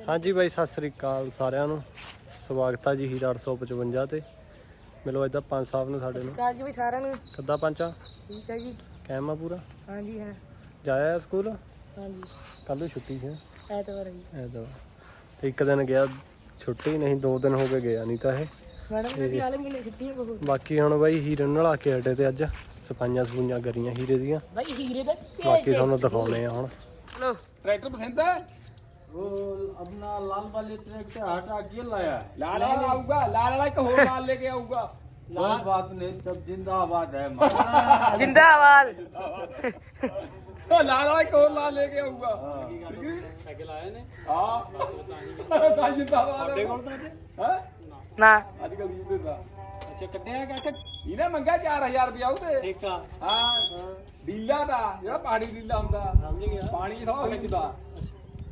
ਹਾਂਜੀ ਬਾਈ ਸਤਿ ਸ੍ਰੀ ਅਕਾਲ ਸਾਰਿਆਂ ਨੂੰ। ਸਵਾਗਤ ਆ ਜੀ ਹੀਰਾ 855 ਤੇ। ਮਿਲੋ ਅੱਜ ਦਾ ਪੰਜ ਸਾਹਿਬ ਨੂੰ ਸਾਡੇ ਨੂੰ ਕਾਲ ਵੀ ਸਾਰਿਆਂ ਨੂੰ। ਕਿੱਦਾਂ ਪੰਚਾ? ਠੀਕ ਹੈ ਜੀ। ਕੈਮ ਪੂਰਾ? ਹਾਂਜੀ ਹਾਂ। ਜਾਇਆ ਸਕੂਲ? ਹਾਂਜੀ। ਕੱਲ ਛੁੱਟੀ ਹੈ ਐਤਵਾਰ ਜੀ। ਐਤਵਾਰ। ਤੇ ਇੱਕ ਦਿਨ ਗਿਆ ਛੁੱਟੀ ਨਹੀਂ ਦੋ ਦਿਨ ਹੋ ਕੇ ਗਿਆ ਨਹੀਂ ਤਾਂ ਇਹ। ਮੈਡਮ ਜੀ ਹਾਲੇ ਮਹੀਨੇ ਛੁੱਟੀਆਂ ਬਹੁਤ। ਬਾਕੀ ਹੁਣ ਬਾਈ ਹੀਰੇ ਨੂੰ ਨਲਾ ਕੇ ਹਟੇ ਤੇ ਅੱਜ। ਸਫਾਈਆਂ ਸਫੂਈਆਂ ਕਰੀਆਂ ਹੀਰੇ ਦੀਆਂ। ਬਾਈ ਹੀਰੇ ਦਾ ਬਾਕੀ ਤੁਹਾਨੂੰ ਦਿਖਾਉਣੇ ਆ ਹੁਣ। ਹਲੋ ਟਰੈਕਟਰ ਪਸੰਦ वो अपना लाल वाले ट्रैक्टर हटा के लाया है लाल वाला आऊंगा लाल वाला एक और लाल लेके आऊंगा कोई बात नहीं सब जिंदाबाद है हमारा। ਜਿੰਦਾਬਾਦ तो लाल वाला एक और लाल लेके आऊंगा साइकिल आया ने हां भाई जिंदाबाद है ਨਾ आजकल यूं देता अच्छा कटे है क्या ਇਹਨੇ ਮੰਗਿਆ 4000 ਰੁਪਇਆ ਉਹਦੇ ठीक था ਹਾਂ ਡੀਲਾ ਦਾ ਜਿਹੜਾ ਪਾਣੀ ਡੀਲਾ ਹੁੰਦਾ समझ गया ਪਾਣੀ ਥੋੜਾ ਹੁੰਦਾ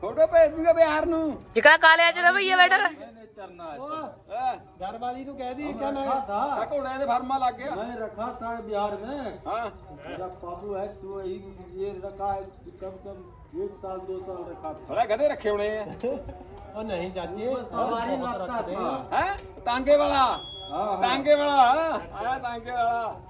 ਫੋਟੋ ਭੇਜ ਦੂੰਗਾ ਬਿਹਾਰ ਨੂੰ ਜਿਕਣਾ ਕਾਲੇ ਚ ਦਾ ਭਈਆ ਬੈਠਾ नहीं चढ़ना है ਹਾਂ घर वाली तो कह दी क्या मैं था ਆ ਘੋੜਿਆਂ ਦੇ ਫਰਮਾ ਲੱਗ ਗਿਆ मैं रखा था बिहार में ਹਾਂ मेरा बाबू है तो वही ये रखा है कम कम एक साल दो साल रखा था ਥੋੜਾ गधे ਰੱਖੇ ਹੋਣੇ ਆ और नहीं चाची हमारी लगता था ਹੈ ਤਾਂਗੇ ਵਾਲਾ हाँ हाँ ਤਾਂਗੇ ਵਾਲਾ ਆਇਆ ਤਾਂਗੇ ਵਾਲਾ हाँ,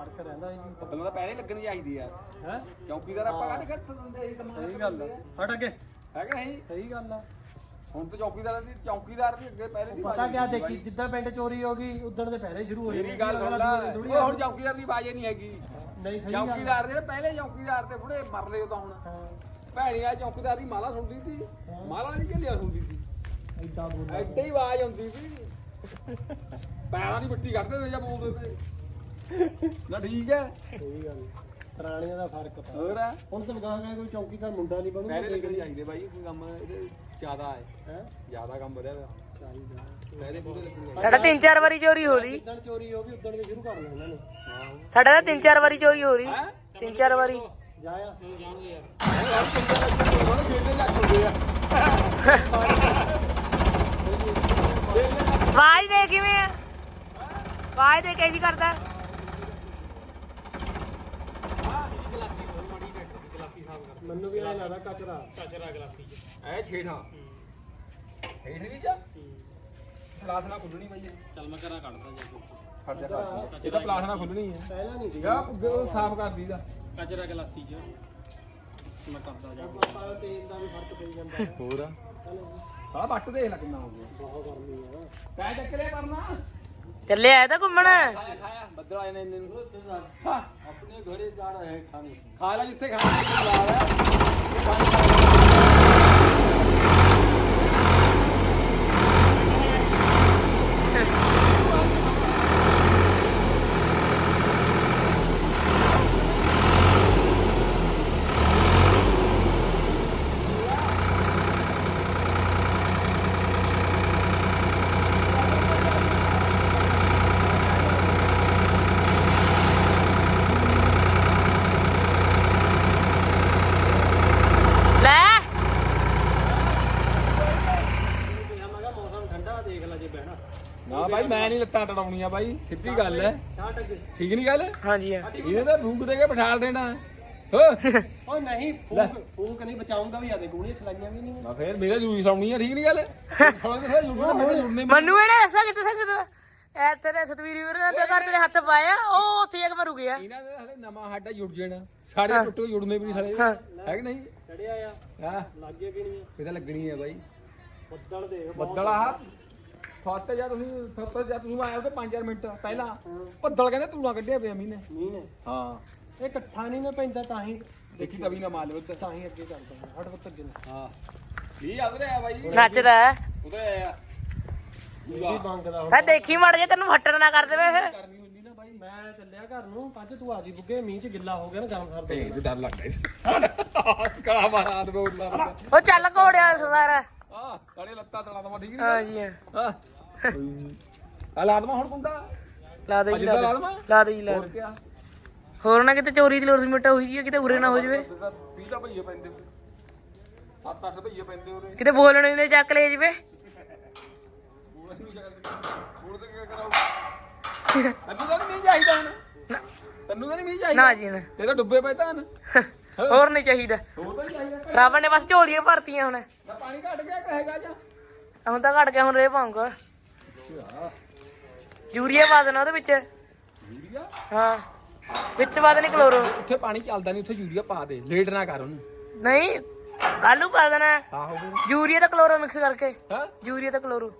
ਫ਼ਰਕ ਰਹਿੰਦਾ ਜੀ। ਬੰਦਾ ਤਾਂ ਪਹਿਲੇ ਲੱਗਣੀ ਚਾਹੀਦੀ ਆ। ਹੈ? ਚੌਕੀਦਾਰ ਆਪਾਂ ਕਾਹਦੇ ਖੱਤ ਦਿੰਦੇ ਸੀ ਕਮਾਲ ਸਹੀ ਗੱਲ ਹੈ ਹਟ ਅੱਗੇ। ਹੈ ਕਿ ਨਹੀਂ ਸਹੀ ਗੱਲ ਆ। ਹੁਣ ਤਾਂ ਚੌਕੀਦਾਰ ਦੀ ਚੌਕੀਦਾਰ ਦੀ ਅੱਗੇ ਪਹਿਲੇ ਦੀ ਪਤਾ ਕਿਆ ਦੇਖੀ ਜਿੱਦਾਂ ਪਿੰਡ ਚੋਰੀ ਹੋ ਗਈ ਉਦੋਂ ਦੇ ਪਹਿਰੇ ਸ਼ੁਰੂ ਹੋ ਮੇਰੀ ਗੱਲ ਸੁਣ ਲੈ। ਉਹ ਹੁਣ ਚੌਕੀਦਾਰ ਦੀ ਬਾਜੇ ਨਹੀਂ ਹੈਗੀ। ਨਹੀਂ ਸਹੀ ਗੱਲ ਚੌਕੀਦਾਰ ਜਿਹੜੇ ਪਹਿਲੇ ਚੌਕੀਦਾਰ ਤੇ ਥੋੜੇ ਮਰ ਲਏ ਉਹ ਤਾਂ ਹੁਣ। ਹਾਂ। ਭੈਣੀ ਆ ਚੌਕੀਦਾਰ ਦੀ ਮਾਲਾ ਸੁਣਦੀ ਸੀ। ਮਾਲਾ ਨਹੀਂ ਝੱਲਿਆ ਸੁਣਦੀ ਸੀ। ਇਦਾਂ ਬੋਲ ਐਡੀ ਆਵਾਜ਼ ਆਉਂਦੀ ਸੀ। ਪੈਰਾਂ ਦੀ ਮਿੱਟੀ ਕੱਢਦੇ ਨੇ ਜਾਂ ਬੋਲਦੇ ਤੇ ਨਾ ਠੀਕ ਹੈ। ਸਹੀ ਗੱਲ ਪੁਰਾਣੀਆਂ ਦਾ ਫ਼ਰਕ ਪਾ ਹੋਰ ਆ ਹੁਣ ਤਾਂ ਗਾਂ ਕੋਈ ਚੌਕੀਦਾਰ ਮੁੰਡਾ ਨਹੀਂ ਬਣੂ। ਪਹਿਲੇ ਲੱਗਣੀ ਚਾਹੀਦੇ ਬਾਈ ਕੋਈ ਕੰਮ ਇਹਦੇ ਜ਼ਿਆਦਾ ਹੈ। ਹੈ? ਜ਼ਿਆਦਾ ਕੰਮ ਵਧਿਆ ਹੋਇਆ। ਚਾਹੀਦਾ। ਪਹਿਲੇ ਪੂਰੇ ਲੱਗਣੀ ਸਾਡਾ ਤਿੰਨ ਚਾਰ ਵਾਰੀ ਚੋਰੀ ਹੋ ਰਹੀ ਜਿੱਦਣ ਚੋਰੀ ਹੋ ਗਈ ਉਦੋਂ ਦੇ ਸ਼ੁਰੂ ਕਰ ਲੈਣਾ ਨੇ। ਸਾਡਾ ਤਾਂ ਤਿੰਨ ਚਾਰ ਵਾਰੀ ਚੋਰੀ ਹੋ ਰਹੀ ਹੈ? ਤਿੰਨ ਚਾਰ ਵਾਰੀ ਜਾਇਆ ਜਾਣਗੇ ਯਾਰ। ਆ। ਆਵਾਜ਼ ਦੇ ਕਿਵੇਂ ਆ? ਆਵਾਜ਼ ਦੇ ਕੇ ਜੀ ਕਰਦਾ ਮੈਨੂੰ ਵੀ ਇਹ ਕਚਰਾ ਐ ਛੇਠਾਂ ਹੇਠ ਵੀ ਜਾ। ਪਲਾਸ ਨਾ ਖੁੱਲਣੀ ਬਈ ਚੱਲ ਮੈਂ ਕਰਾਂ ਕੱਢਦਾ ਜਾ ਫੜ ਜਾ ਕਰ ਇਹ ਤਾਂ ਪਲਾਸ ਨਾ ਖੁੱਲਣੀ ਹੈ। ਪਹਿਲਾਂ ਨਹੀਂ ਸੀ ਯਾ ਉਹ ਸਾਫ਼ ਕਰ ਦੀਦਾ ਕਚਰਾ ਗਲਾਸੀ ਚ। ਮੈਂ ਕਰਦਾ ਜਾ ਤੇਲ ਦਾ ਵੀ ਫ਼ਰਕ ਪਈ ਜਾਂਦਾ। ਹੈ ਹੋਰ ਸਾਲਾ ਵੱਟ ਦੇਖ ਲੈ ਕਿੰਨਾ ਹੋ ਗਿਆ। ਬਹੁਤ ਗਰਮੀ ਆ। ਪੈ ਚੱਕਰੇ ਕਰਨਾ ਚੱਲੇ ਆਇਆ ਤਾਂ ਘੁੰਮਣ? ਖਾਇਆ ਖਾਇਆ ਬੱਦਲ ਆਏ ਨੇ ਇੰਨੇ ਨੂੰ ਹਾਂ। ਆਪਣੇ ਘਰੇ ਜਾ ਰਹੇ ਹੈ ਖਾਣੇ। ਖਾ ਲੈ ਜਿੱਥੇ ਖਾਣਾ ਲਾ ਲੈ ਬਾਈ ਮੈਂ ਨਹੀਂ ਲੱਤਾਂ ਟੜਾਉਣੀਆਂ ਬਾਈ ਸਿੱਧੀ ਗੱਲ ਹੈ ਠੀਕ ਨਹੀਂ ਗੱਲ? ਹਾਂਜੀ ਹਾਂ। ਇਹਨੇ ਤਾਂ ਫੂਕ ਦੇ ਕੇ ਬਿਠਾਲ ਦੇਣਾ। ਹੋ। ਓਏ ਨਹੀਂ ਫੂਕ ਫੂਕ ਨਹੀਂ ਬਚਾਉਂਗਾ ਵੀ ਆਦੇ ਗੋਲੀਆਂ ਚਲਾਈਆਂ ਵੀ ਨਹੀਂ ਮੈਂ ਫੇਰ ਮੇਰੇ ਜੂਈ ਸੌਣੀ ਆ ਠੀਕ ਨਹੀਂ ਗੱਲ? ਮੈਨੂੰ ਇਹਨੇ ਦੱਸਿਆ ਕਿਤੇ ਸੰਗਤ ਐ ਤੇਰੇ ਸਤਵੀਰ ਵੀਰ ਨੇ ਤੇ ਘਰ ਤੇਰੇ ਹੱਥ ਪਾਇਆ ਉਹ ਉੱਥੇ ਜਾ ਕੇ ਮਰੂ ਗਿਆ ਇਹਨਾਂ ਦੇ ਹਲੇ ਨਵਾਂ ਸਾਡਾ ਜੁੜ ਜਾਣਾ। ਸਾਡੇ ਟੁੱਟੇ ਜੁੜਨੇ ਵੀ ਨਹੀਂ ਸਾਲੇ ਹਾਂ। ਕਿ ਨਹੀਂ? ਚੜਿਆ ਆ। ਹਾਂ। ਲੱਗੇ ਕਿ ਨਹੀਂ ਇਹ ਤਾਂ ਲੱਗਣੀ ਹੈ ਬਾਈ। ਬੱਦਲ ਦੇਖ ਬੱਦਲ ਆ। ਫਸਟ ਜਾਂ ਤੁਸੀਂ ਫਸਟ ਜਾਂ ਤੁਸੀਂ ਆਏ ਤੇ 5 ਮਿੰਟ ਪਹਿਲਾਂ। ਬੱਦਲ ਕਹਿੰਦੇ ਧੂਆਂ ਕੱਢਿਆ ਪਿਆ ਮੀਨੇ ਮੀਂਹ ਨੇ? ਹਾਂ। ਇਹ ਇਕੱਠਾ ਨਹੀਂ ਨਾ ਪੈਂਦਾ ਤਾਂ ਹੀ ਦੇਖੀ ਤਵੀ ਨਾ ਮਾਲ ਵਿੱਚ ਤਾਂ ਹੀ ਅੱਗੇ ਚੱਲਦਾ। ਹਟ ਪੁੱਤ ਅੱਗੇ ਨੂੰ। ਹਾਂ। ਇਹ ਆਦ ਰਿਹਾ ਬਾਈ। ਨੱਚਦਾ ਹੈ। ਉਹਦੇ ਆਇਆ। ਇਹ ਮੰਗਦਾ ਹੁਣ ਮੈਂ ਦੇਖੀ ਮੜ ਜੇ ਤੈਨੂੰ ਫੱਟਣ ਨਾ ਕਰ ਦੇਵੇ। ਇਹ। ਕਰਨੀ ਹੁੰਦੀ ਨਾ ਬਾਈ। ਮੈਂ ਚੱਲਿਆ ਘਰ ਨੂੰ। ਪੰਜ ਤੂੰ ਆ ਜੀ ਬੁੱਗੇ ਮੀਂਹ ਚ ਗਿੱਲਾ ਹੋ ਗਿਆ ਨਾ ਗਰਮ ਸਰਦ ਤੇ ਤੇ ਡਰ ਲੱਗਦਾ ਇਸ ਕਲਾ ਮਾਰਾ ਦੇ ਬੋਲ ਲਾ ਉਹ ਚੱਲ ਘੋੜਿਆ ਸਰਦਾਰ ਆ ਸਾਲੇ ਲੱਤਾਂ ਤੜਾ ਦਵਾ ਠੀਕ ਨਹੀਂ ਹਾਂਜੀ ਹਾਂ। ਹਾਂ ਆ ਲਾ ਦਵਾ ਹੁਣ ਕੁੰਡਾ? ਲਾ ਦੇ ਜੀ ਅੱਜ ਲਾ ਦਾ ਲਾ ਦੇ। ਦਵਾ ਲਾ ਦੇ ਜੀ ਲਾ ਹੋਰ ਦੇ। ਕਿਆ? ਹੋਰ ਨਾ ਕਿਤੇ ਚੋਰੀ ਦੀ ਲੋੜ ਮਿੱਟਾ ਹੋਈ ਜੀ ਕਿਤੇ ਉਰੇ ਨਾ ਹੋ ਜਾਵੇ। 20 ਦਾ ਭਈਏ ਪੈਂਦੇ 7-8 ਭਈਏ ਪੈਂਦੇ ਉਹਦੇ ਕਿਤੇ ਬੋਲਣੇ ਨੇ ਚੱਕ ਲੈ ਜਵੇ। ਹੁਣ ਤੇ ਕੀ ਕਰਾਉ ਤੈਨੂੰ ਤਾਂ ਨਹੀਂ ਚਾਹੀਦਾ ਹੁਣ। ਤੈਨੂੰ ਤਾਂ ਨਹੀਂ ਚਾਹੀਦਾ। ਨਾ ਜੀ ਨਾ। ਇਹ ਤਾਂ ਡੁੱਬੇ ਪਏ ਤਾਂ ਚਾਹੀਦਾ ਹੋਰ ਨਹੀਂ ਚਾਹੀਦਾ। ਰਾਵਣ ਨੇ ਬਸ ਝੋਲੀਆਂ ਭਰਤੀਆਂ ਹੁਣ। ਨਾ ਪਾਣੀ ਘਟ ਗਿਆ ਕਹੇਗਾ ਜਾਂ? ਹੁਣ ਤਾਂ ਘਟ ਗਿਆ ਹੁਣ ਰੇ ਪਾਉਂਗਾ। ਯੂਰੀਆ ਪਾ ਦੇਣਾ ਉਹਦੇ ਵਿੱਚ। ਯੂਰੀਆ? ਹਾਂ ਵਿੱਚ ਪਾ ਦੇਣੀ ਕਲੋਰੋ। ਉੱਥੇ ਪਾਣੀ ਚੱਲਦਾ ਨਹੀਂ ਉੱਥੇ ਯੂਰੀਆ ਪਾ ਦੇ ਲੇਟ ਨਾ ਕਰ ਉਹਨੂੰ। ਨਹੀਂ ਕੱਲੂ ਪਾ ਦੇਣਾ। ਆਹੋ। ਯੂਰੀਆ ਤੇ ਕਲੋਰੋ ਮਿਕਸ ਕਰਕੇ। ਹਾਂ? ਯੂਰੀਆ ਤੇ ਕਲੋਰੋ।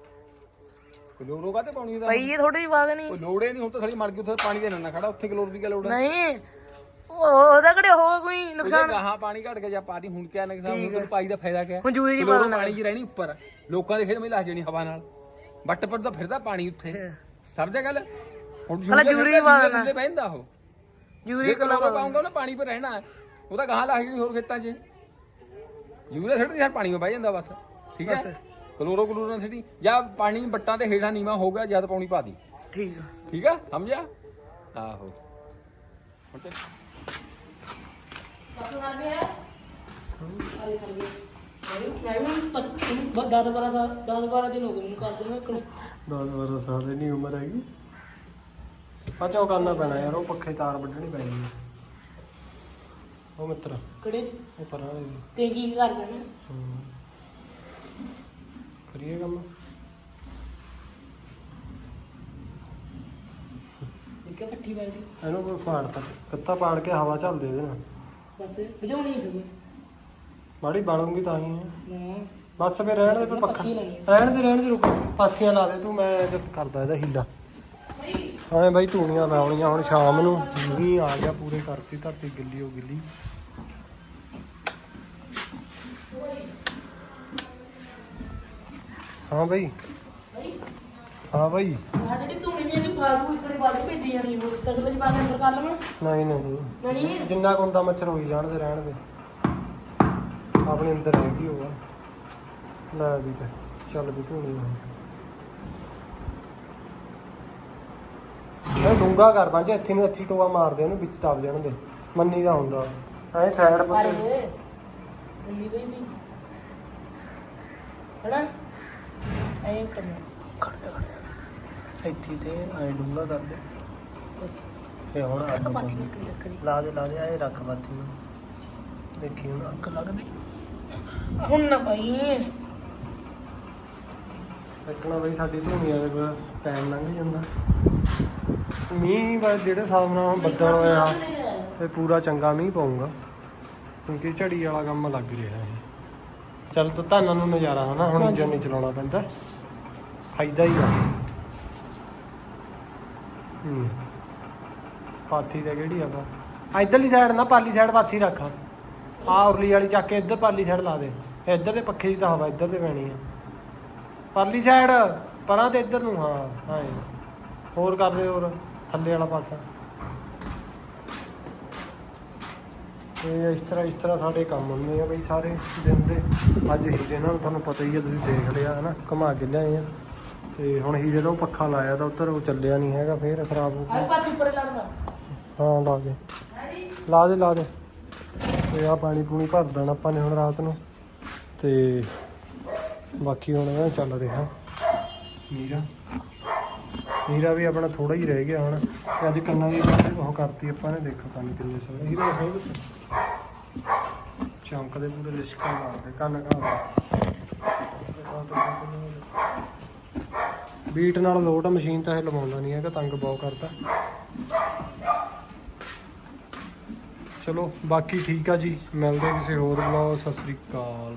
ਕਲੋਰੋ ਕਾਤੇ ਪਾਉਣੀ ਦਾ ਪਈ ਇਹ ਥੋੜੀ ਜਿਹੀ ਪਾ ਦੇਣੀ। ਲੋੜੇ ਨਹੀਂ ਹੁਣ ਤਾਂ ਸਾਡੀ ਮਰ ਗਈ ਉੱਥੇ ਪਾਣੀ ਦੇ ਨਾ ਖੜਾ ਉੱਥੇ ਕਲੋਰ ਦੀ ਕੀ ਲੋੜ ਨਹੀਂ ਉਹ- ਕਿਹੜੇ ਹੋ ਕੋਈ ਨੁਕਸਾਨ? ਗਾਹਾਂ ਪਾਣੀ ਘਟ ਗਿਆ ਜਾਂ ਪਾਣੀ ਹੁਣ ਕਿਆ ਨੁਕਸਾਨ? ਹੁਣ ਪਾਈ ਦਾ ਫਾਇਦਾ ਕਿਆ? ਹੁਣ ਯੂਰੀਆ ਜੀ ਪਾਣੀ 'ਚ ਰਹਿਣੀ ਉੱਪਰ। ਲੋਕਾਂ ਦੇ ਖੇਤ ਮੇਂ ਲੱਗ ਜਾਣੀ ਹਵਾ ਨਾਲ। ਬੱਟ ਪਰ ਤਾਂ ਫਿਰਦਾ ਪਾਣੀ ਉੱਥੇ। ਸਮਝਿਆ ਗੱਲ? ਹੁਣ ਪਹਿਲਾਂ ਯੂਰੀਆ ਪਾ ਦੇਣਾ। ਥੱਲੇ ਬਹਿੰਦਾ ਉਹ। ਯੂਰੀਆ ਜੇ ਕਲੋਰੋ ਪਾਉਂਗਾ ਉਹਨੇ ਪਾਣੀ 'ਪਰ ਰਹਿਣਾ। ਹੈ। ਉਹਦਾ ਗਾਹਾਂ ਲੱਗ ਜਾਣੀ ਹੋਰ ਖੇਤਾਂ 'ਚ। ਯੂਰੀਆ ਛੱਡਦੀ ਯਾਰ ਪਾਣੀ 'ਮੇ ਬਹਿ ਜਾਂਦਾ ਬਸ। ਠੀਕ ਹੈ? ਕਲੋਰੋ ਕਲੋਰੋ ਨਾਲ ਛੱਡੀ ਜਾਂ ਪਾਣੀ ਬੱਟਾਂ ਤੇ ਹੇਠਾਂ ਨੀਵਾ ਹੋ ਗਿਆ ਜਦ ਪਾਣੀ ਪਾ ਦੀ। ਠੀਕ ਠੀਕ ਆ? ਸਮਝਿਆ? ਆਹੋ। ਹੁਣ ਤੇ ਦਸ ਬਾਰਾਂ ਸਾਲ 10 12 ਦਿਨ ਹੋ ਗਏ ਮੈਨੂੰ ਕਰਦੇ ਨੂੰ ਇੱਕ ਨੂੰ। 10 12 ਸਾਲ ਦੀ ਉਮਰ ਹੈਗੀ। ਅੱਛਾ ਉਹ ਕਰਨਾ ਪੈਣਾ ਯਾਰ ਉਹ ਪੱਖੇ ਤਾਰ ਵੱਢਣੀ ਪੈਣੀ ਹੈ ਉਹ ਮਿੱਤਰ ਕਿਹੜੇ? ਉਹ ਪਰਾਂ ਵਾਲੇ ਦੀ ਤੇ ਕੀ ਕਰਦੇ ਨੇ? ਹਮ। ਕਰੀਏ ਕੰਮ? ਇੱਕ ਪੱਠੀ ਵੱਜਦੀ ਇਹਨੂੰ ਕੋਈ ਫਾੜ ਤੱਕ ਕੱਤਾ ਪਾੜ ਕੇ ਹਵਾ ਚੱਲਦੇ ਇਹਦੇ ਨਾਲ। ਬਸ ਮਾੜੀ ਬਾਲੂਗੀ ਤਾਂ ਹੀ ਹੈ। ਨਾ ਬਸ ਫੇ ਰਹਿਣ ਦੇ ਫਿਰ ਪੱਖਾ ਰਹਿਣ ਦੇ ਰਹਿਣ ਦੇ ਰੁਕ। ਪਾਥੀਆਂ ਲਾ ਦੇ ਤੂੰ ਮੈਂ ਤੇ ਕਰਦਾ ਇਹਦਾ ਹੀਲਾ। ਹਾਂ ਬਾਈ ਧੂਣੀਆਂ ਲਾਉਣੀਆਂ ਹੁਣ ਸ਼ਾਮ ਨੂੰ ਮੀਂਹ ਆ ਗਿਆ ਪੂਰੇ ਕਰਤੀ ਧਰਤੀ ਗਿੱਲੀ ਹੋ ਗਿੱਲੀ। ਹਾਂ ਬਾਈ। ਹਾਂ ਬਾਈ। ਆ ਜਿਹੜੀ ਧੂਣੀ ਨਹੀਂ ਇਹਦੀ ਫਾਲਤੂ ਇੱਕ ਬਾਅਦ ਭੇਜੀ ਜਾਣੀ ਉਹ ਤਸਲੇ ਚ ਪਾ ਕੇ ਅੰਦਰ ਕਰ ਲਵਾਂ? ਨਹੀਂ ਨਹੀਂ ਨਹੀਂ? ਜਿੰਨਾ ਕੁ ਹੁੰਦਾ ਮੱਛਰ ਹੋਈ ਜਾਣ ਦੇ ਰਹਿਣ ਦੇ। ਆਪਣੇ ਅੰਦਰ ਹੈਗੀ ਹੋਗਾ ਲੈ ਵੀ ਤੇ ਚੱਲ ਵੀ ਧੂਣੀ ਇਹ ਡੂੰਗਾ ਕਰ ਇੱਥੇ ਨੂੰ ਇੱਥੇ ਟੋਆ ਮਾਰਦੇ ਉਹਨੂੰ ਵਿੱਚ ਦਬ ਜਾਣ ਦੇ। ਮੰਨੀ ਦਾ ਹੁੰਦਾ। ਐ ਸਾਈਡ ਪਰ ਪਰ ਇਹ ਮੰਨੀ ਬਈ ਨਹੀਂ। ਹਣਾ ਐਂ ਕਰਨਾ। ਖੜ ਜਾ। ਇੱਥੇ ਤੇ ਐ ਡੂੰਗਾ ਕਰ ਦੇ ਬਸ। ਇਹ ਹੁਣ ਅੱਗ ਪਾਥੀ ਨਿਕਲ ਲਾ ਦੇ ਲਾ ਦੇ ਐ ਰੱਖ ਬਾਤੀ ਨੂੰ। ਦੇਖੀ ਹੁਣ ਅੱਗ ਲੱਗਦੀ। ਹੁਣ ਨਾ ਪਈ ਦੇਖਣਾ ਬਈ ਸਾਡੀ ਧੂਣੀਆਂ ਦੇ ਕੋਲ ਟਾਈਮ ਲੰਘ ਜਾਂਦਾ। ਮੀਂਹ ਬਸ ਜਿਹੜੇ ਹਿਸਾਬ ਨਾਲ ਹੁਣ ਬੱਦਲ ਹੋਇਆ ਤੇ ਪੂਰਾ ਚੰਗਾ ਮੀਂਹ ਪਊਗਾ। ਕਿਉਂਕਿ ਝੜੀ ਵਾਲਾ ਕੰਮ ਲੱਗ ਰਿਹਾ ਹੈ ਚੱਲ ਤਾਂ ਧਾਨਾਂ ਨੂੰ ਨਜ਼ਾਰਾ ਹਨਾ ਹੁਣ ਇੰਜਨ ਨਹੀਂ ਚਲਾਉਣਾ ਪੈਂਦਾ। ਫਾਇਦਾ ਹੀ ਆ। ਹੂੰ। ਪਾਥੀ ਤੇ ਕਿਹੜੀ ਆ ਇਧਰਲੀ ਸਾਈਡ ਨਾ ਪਾਲੀ ਸਾਈਡ ਪਾਥੀ ਰੱਖ। ਆ ਉਰਲੀ ਵਾਲੀ ਚੱਕ ਕੇ ਇੱਧਰ ਪਾਲੀ ਸਾਈਡ ਲਾ ਦੇ। ਇੱਧਰ ਦੇ ਪੱਖੇ ਦੀ ਤਾਂ ਹਵਾ ਇੱਧਰ ਤੇ ਪੈਣੀ ਆ। ਪਰਲੀ ਸਾਈਡ ਪਰਾਂ ਤੇ ਇੱਧਰ ਨੂੰ, ਹਾਂ ਹਾਂ ਹੋਰ ਕਰ ਦੇ ਹੋਰ, ਥੱਲੇ ਵਾਲਾ ਪਾਸਾ। ਇਹ ਇਸ ਤਰ੍ਹਾਂ ਇਸ ਤਰ੍ਹਾਂ ਸਾਡੇ ਕੰਮ ਹੁੰਦੇ ਆ ਬਈ ਸਾਰੇ ਦਿਨ ਦੇ। ਅੱਜ ਹੀ ਦਿਨ ਆ, ਤੁਹਾਨੂੰ ਪਤਾ ਹੀ ਆ, ਤੁਸੀਂ ਦੇਖ ਲਿਆ, ਹਨਾ। ਘੁਮਾ ਕੇ ਲਿਆਏ ਆ। ਤੇ ਹੁਣ ਹੀ ਜਦੋਂ ਪੱਖਾ ਲਾਇਆ ਤਾਂ ਉੱਧਰ ਉਹ ਚੱਲਿਆ ਨਹੀਂ ਹੈਗਾ ਫੇਰ ਖਰਾਬ ਹੋ ਗਿਆ। ਪਾਥੀ ਉੱਪਰ ਲਾ ਦਵਾ ਹਾਂ ਲਾ ਦੇ। ਲਾ ਦੇ ਲਾ ਦੇ। ਤੇ ਆ ਪਾਣੀ ਪੂਣੀ ਭਰ ਦੇਣਾ ਆਪਾਂ ਨੇ ਹੁਣ ਰਾਤ ਨੂੰ। ਤੇ ਬਾਕੀ ਹੁਣ ਇਹ ਚੱਲ ਰਿਹਾ। ਨੀਰਾ। ਹੀਰਾ ਵੀ ਆਪਣਾ ਥੋੜਾ ਹੀ ਰਹਿ ਗਿਆ ਹੁਣ। ਤੇ ਅੱਜ ਕੰਨਾਂ ਦੀ ਵੀ ਉਹ ਕਰਤੀ ਆਪਾਂ ਨੇ ਦੇਖੋ ਕੰਨ ਕਿੰਨੇ ਸੋਹਣੇ। ਹੀਰਾ ਦਿਖਾਓ ਕਿੱਥੇ ਚਮਕਦੇ ਪੂਰੇ ਲਿਸ਼ਕਾਂ ਮਾਰਦੇ ਕੰਨ ਕਾ ਬੀਟ ਨਾਲ ਲੋਡ ਆ, ਮਸ਼ੀਨ ਤਾਂ ਇਹ ਲਵਾਉਂਦਾ ਨਹੀਂ ਹੈਗਾ, ਤੰਗ ਬਹੁਤ ਕਰਦਾ। ਚਲੋ, ਬਾਕੀ ਠੀਕ ਆ ਜੀ। ਮਿਲਦੇ ਕਿਸੇ ਹੋਰ ਬਲੌਗ ਸਤਿ ਸ੍ਰੀ ਅਕਾਲ।